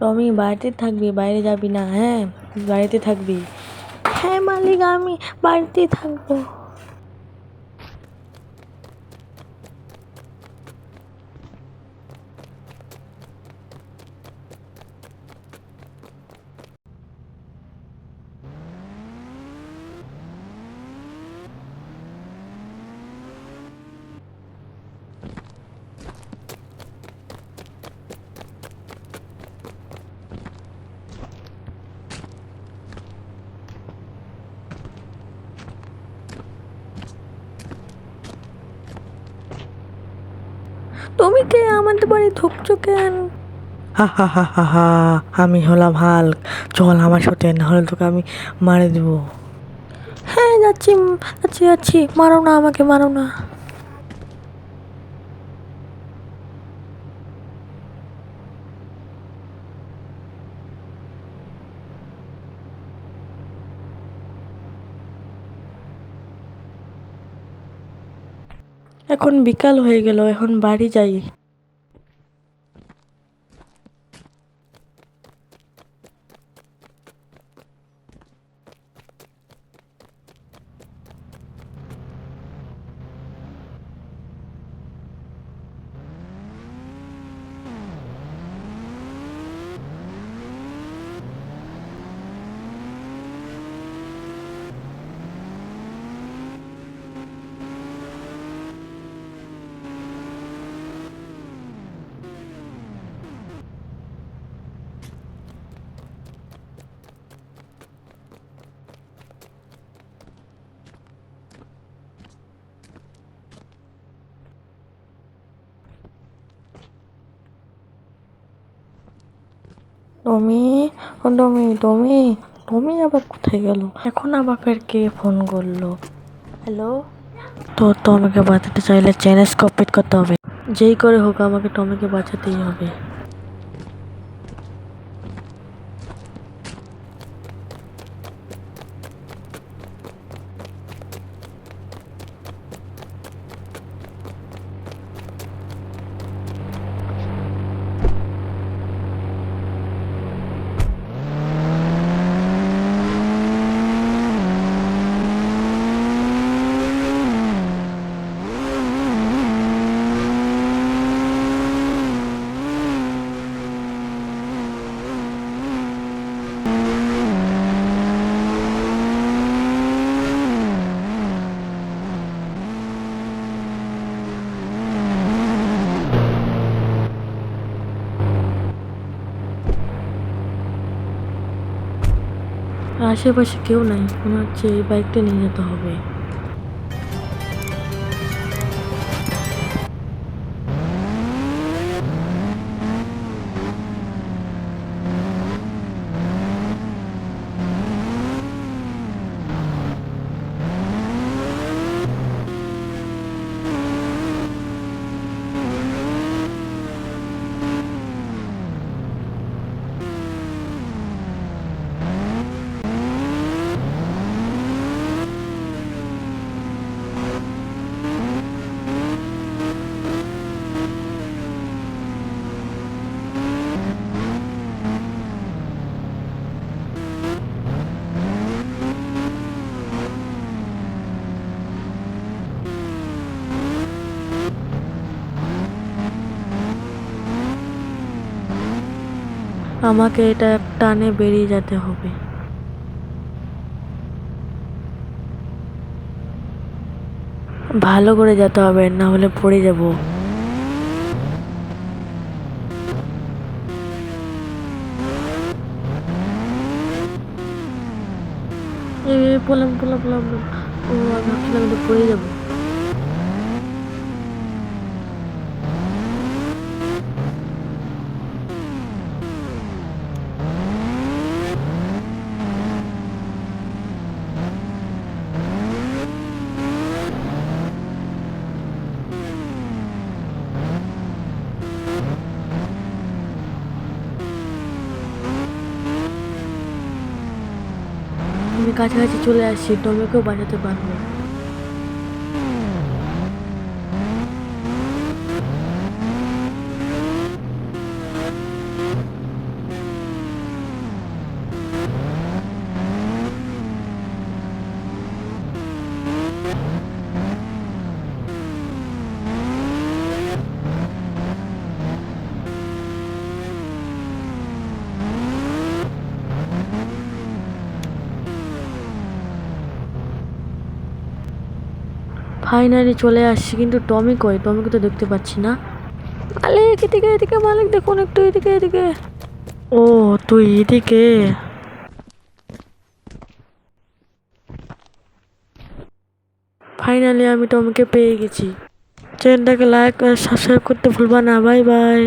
টমি বাড়িতে থাকবি বাইরে যাবি না হ্যাঁ বাড়িতে থাকবি হ্যাঁ মালিক আমি বাড়িতেই থাকব তুমি কে? আমাদের বাড়ি ঢুকছো কেন? হা হা হা হা হা আমি হলাম হাল্ক। চল আমার সাথে না হলে তোকে আমি মারে দেবো। হ্যাঁ যাচ্ছি যাচ্ছি যাচ্ছি। মারো না আমাকে মারো না। এখন বিকাল হয়ে গেল এখন বাড়ি যাই। টমি ও টমি টমি টমি আবার কোথায় গেল? এখন আবার কে ফোন করল? হ্যালো? তো টমিকে বাঁচাতে চাইলে চ্যালেঞ্জ কমপ্লিট করতে হবে। যেই করে হোক আমাকে টমিকে বাঁচাতেই হবে। আশেপাশে কেউ নাই। মনে হচ্ছে এই বাইকটা নিয়ে যেতে হবে। আমাকে এটা এক টানে বেরিয়ে যেতে হবে। ভালো করে যেতে হবে, না হলে পড়ে যাব। বললাম বললাম বললাম ও, আমি পড়ে যাব। আমি কাছাকাছি চলে আসছি ডোমেকেও বাঁচাতে পারব। ফাইনালি চলে আসছি, কিন্তু টমি কই? টমিকে তো দেখতে পাচ্ছি না। মালিক এদিকে এদিকে, মালিক, দেখুন একটু এদিকে এদিকে। ও, তুই এদিকে? ফাইনালি আমি টমিকে পেয়ে গেছি। চ্যানেলটাকে লাইক আর সাবস্ক্রাইব করতে ভুলবা না বাই বাই